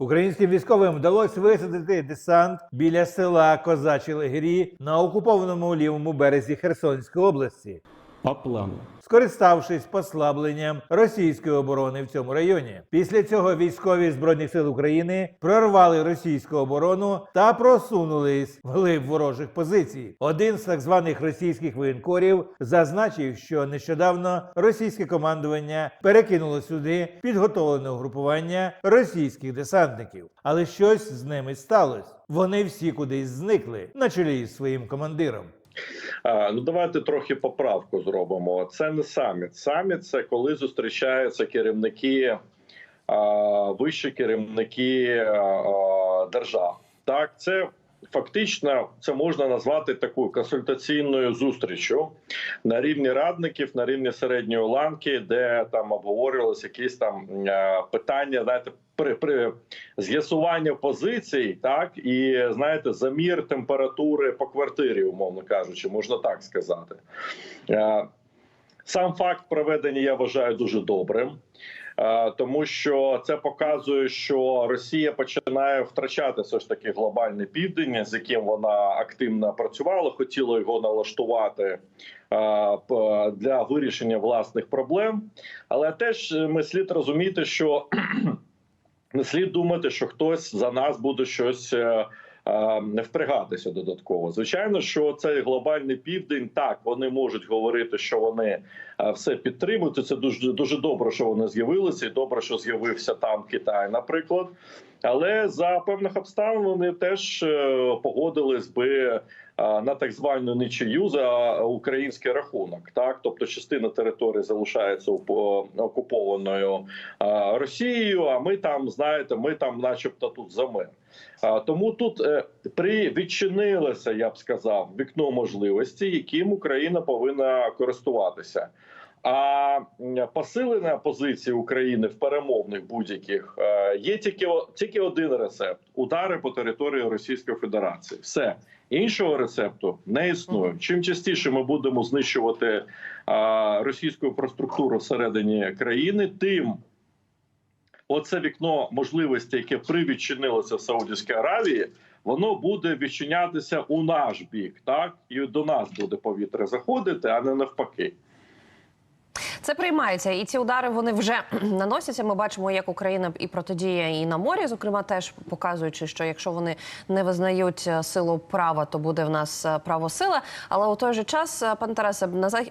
Українським військовим вдалося висадити десант біля села Козачі Легері на окупованому лівому березі Херсонської області, по плану. скориставшись послабленням російської оборони в цьому районі. Після цього військові збройних сил України прорвали російську оборону та просунулись вглиб ворожих позицій. Один з так званих російських воєнкорів зазначив, що нещодавно російське командування перекинуло сюди підготовлене угрупування російських десантників, але щось з ними сталося. Вони всі кудись зникли на чолі з своїм командиром. Ну давайте трохи поправку зробимо. Це не саміт. Саміт це коли зустрічаються керівники, вищі керівники держав. Так, це фактично це можна назвати такою консультаційною зустрічю на рівні радників, на рівні середньої ланки, де там обговорювалися якісь там е, питання, знаєте, при, при з'ясування позицій, так і знаєте, замір температури по квартирі, умовно кажучи, можна так сказати. Е, Сам факт проведення я вважаю дуже добрим. Е, Тому що це показує, що Росія починає втрачати все ж таки глобальний південь, з яким вона активно працювала, хотіла його налаштувати е, для вирішення власних проблем. Але теж ми слід розуміти, що не слід думати, що хтось за нас буде щось е, е, не впрягатися додатково. Звичайно, що цей глобальний південь так вони можуть говорити, що вони все підтримують. Це дуже дуже добре, що вони з'явилися, і добре, що з'явився там Китай, наприклад. Але за певних обставин вони теж е, погодились би на так звану нічию за український рахунок. Так, тобто частина території залишається окупованою Росією. А ми там знаєте, ми там, начебто, тут за мир. Тому тут е, при відчинилося, я б сказав, вікно можливості, яким Україна повинна користуватися. А м, посилення позиції України в перемовних будь-яких е, є тільки тільки один рецепт: удари по території Російської Федерації. Все іншого рецепту не існує. Чим частіше ми будемо знищувати російську інфраструктуру всередині країни, тим оце вікно можливості, яке привідчинилося в Саудівській Аравії, воно буде відчинятися у наш бік, так і до нас буде повітря заходити, а не навпаки. Це приймається, і ці удари вони вже наносяться. Ми бачимо, як Україна і протидіє і на морі, зокрема, теж показуючи, що якщо вони не визнають е, силу права, то буде в нас е, право сила. Але у той же час, е, пан Тарасе, на зах...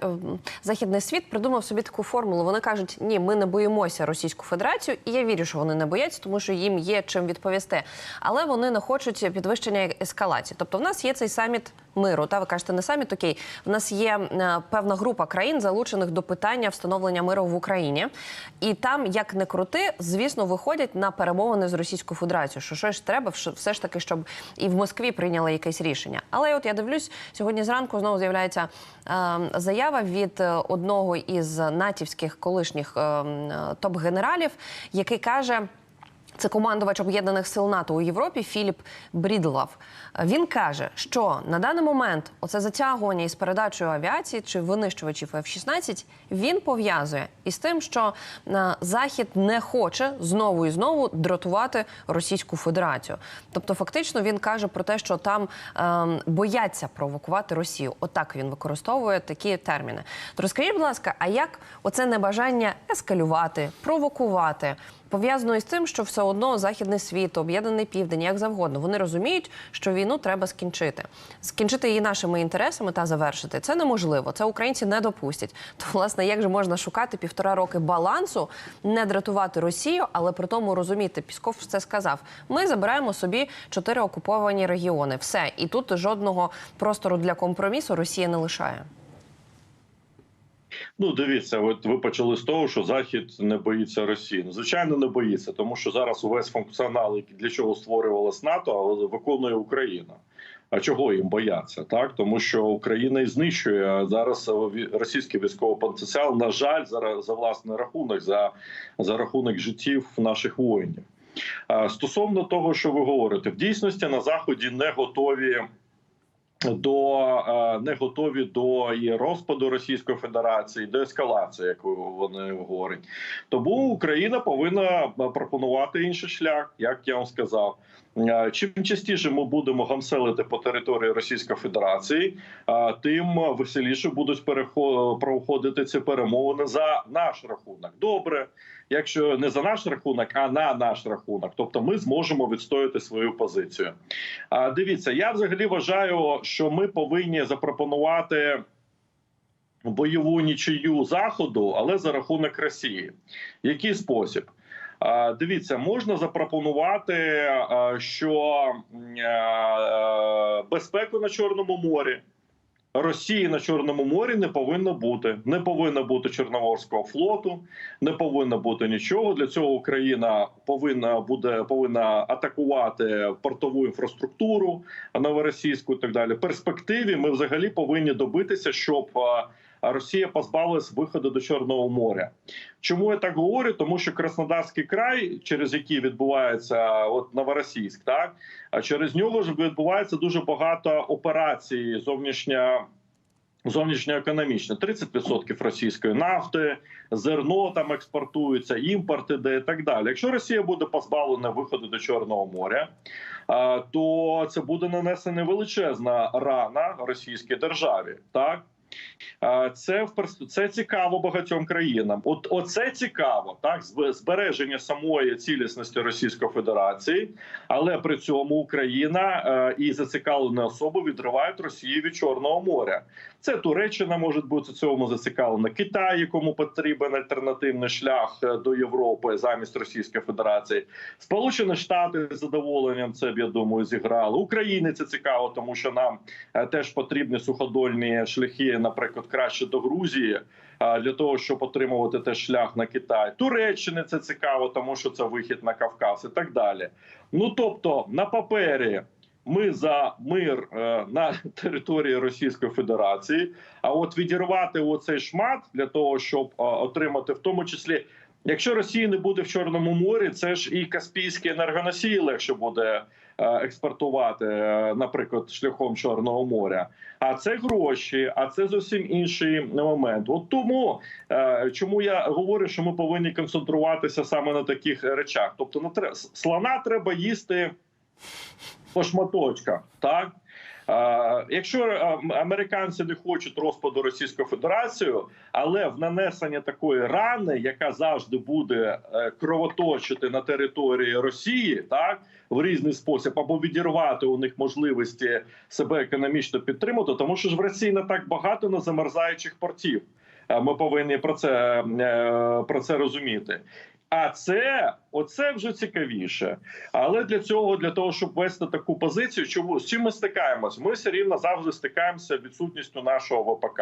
західний світ придумав собі таку формулу. Вони кажуть, ні, ми не боїмося Російську Федерацію, і я вірю, що вони не бояться, тому що їм є чим відповісти. Але вони не хочуть підвищення ескалації. Тобто, в нас є цей саміт миру. Та ви кажете, не саміт окей. В нас є е, певна група країн, залучених до питання встановлення миру в Україні, і там, як не крути, звісно, виходять на перемовини з Російською Федерацією. Що щось треба, все ж таки, щоб і в Москві прийняли якесь рішення. Але от я дивлюсь, сьогодні зранку знову з'являється е, заява від е, одного із натівських колишніх е, е, топ-генералів, який каже. Це командувач об'єднаних сил НАТО у Європі Філіп Брідлав. Він каже, що на даний момент оце затягування із передачею авіації чи винищувачів F-16 він пов'язує із тим, що е, Захід не хоче знову і знову дратувати Російську Федерацію. Тобто, фактично, він каже про те, що там е, бояться провокувати Росію. Отак він використовує такі терміни. То розкажіть, будь ласка, а як оце небажання ескалювати, провокувати? Пов'язано із тим, що все одно західний світ, об'єднаний південь, як завгодно, вони розуміють, що війну треба скінчити, скінчити її нашими інтересами та завершити. Це неможливо. Це українці не допустять. То власне, як же можна шукати півтора роки балансу, не дратувати Росію, але при тому розуміти, Пісков це сказав. Ми забираємо собі чотири окуповані регіони. Все і тут жодного простору для компромісу Росія не лишає. Ну, дивіться, от ви почали з того, що Захід не боїться Росії. Ну, звичайно, не боїться, тому що зараз увесь функціонал, для чого створювалось НАТО, виконує Україна. А чого їм бояться? Так тому що Україна і знищує зараз російський військовий потенціал. На жаль, за, за власний рахунок, за, за рахунок життів наших воїнів. Стосовно того, що ви говорите, в дійсності на заході не готові до е, не готові до і розпаду Російської Федерації, до ескалації, як вони говорять. Тому Україна повинна пропонувати інший шлях, як я вам сказав. Е, Чим частіше ми будемо гамселити по території Російської Федерації, е, тим веселіше будуть проходити ці перемовини за наш рахунок. Добре, якщо не за наш рахунок, а на наш рахунок. Тобто, ми зможемо відстояти свою позицію. Дивіться, я взагалі вважаю, що ми повинні запропонувати бойову нічию заходу, але за рахунок Росії. Який спосіб? Дивіться, можна запропонувати, що безпеку на Чорному морі. Росії на Чорному морі не повинно бути. Не повинно бути Чорноморського флоту, не повинно бути нічого. Для цього Україна повинна буде повинна атакувати портову інфраструктуру новоросійську і так далі. В перспективі ми взагалі повинні добитися, щоб Росія позбавилась виходу до Чорного моря. Чому я так говорю? Тому що Краснодарський край, через який відбувається от Новоросійськ, так через нього ж відбувається дуже багато операцій зовнішня. Зовнішньоекономічно 30% російської нафти, зерно там експортується, імпорт іде і так далі. Якщо Росія буде позбавлена виходу до Чорного моря, то це буде нанесена величезна рана російській державі. Так це це цікаво багатьом країнам. От оце цікаво, так збереження самої цілісності Російської Федерації, але при цьому Україна е, і зацікавлені особи відривають Росію від Чорного моря. Це Туреччина може бути цьому зацікавлена. Китай, якому потрібен альтернативний шлях е, до Європи замість Російської Федерації. Сполучені Штати з задоволенням це я думаю зіграли. Україні це цікаво, тому що нам е, теж потрібні суходольні шляхи, наприклад, краще до Грузії. Для того щоб отримувати теж шлях на Китай, Туреччини це цікаво, тому що це вихід на Кавказ і так далі. Ну тобто, на папері ми за мир е, на території Російської Федерації. А от відірвати оцей шмат для того, щоб е, отримати, в тому числі, якщо Росії не буде в Чорному морі, це ж і Каспійські енергоносії легше буде експортувати, е, наприклад, шляхом Чорного моря. А це гроші, а це зовсім інший момент. От тому е, чому я говорю, що ми повинні концентруватися саме на таких речах. Тобто, на слона треба їсти по шматочках, так. Якщо е, американці не хочуть розпаду Російської Федерації, але в нанесення такої рани, яка завжди буде е, кровоточити на території Росії, так в різний спосіб, або відірвати у них можливості себе економічно підтримати, тому що ж в Росії не так багато на замерзаючих портів. Е, Ми повинні про це, про це розуміти. А це оце вже цікавіше. Але для цього, для того, щоб вести таку позицію, чому з чим ми стикаємось? Ми все рівно завжди стикаємося відсутністю нашого ВПК.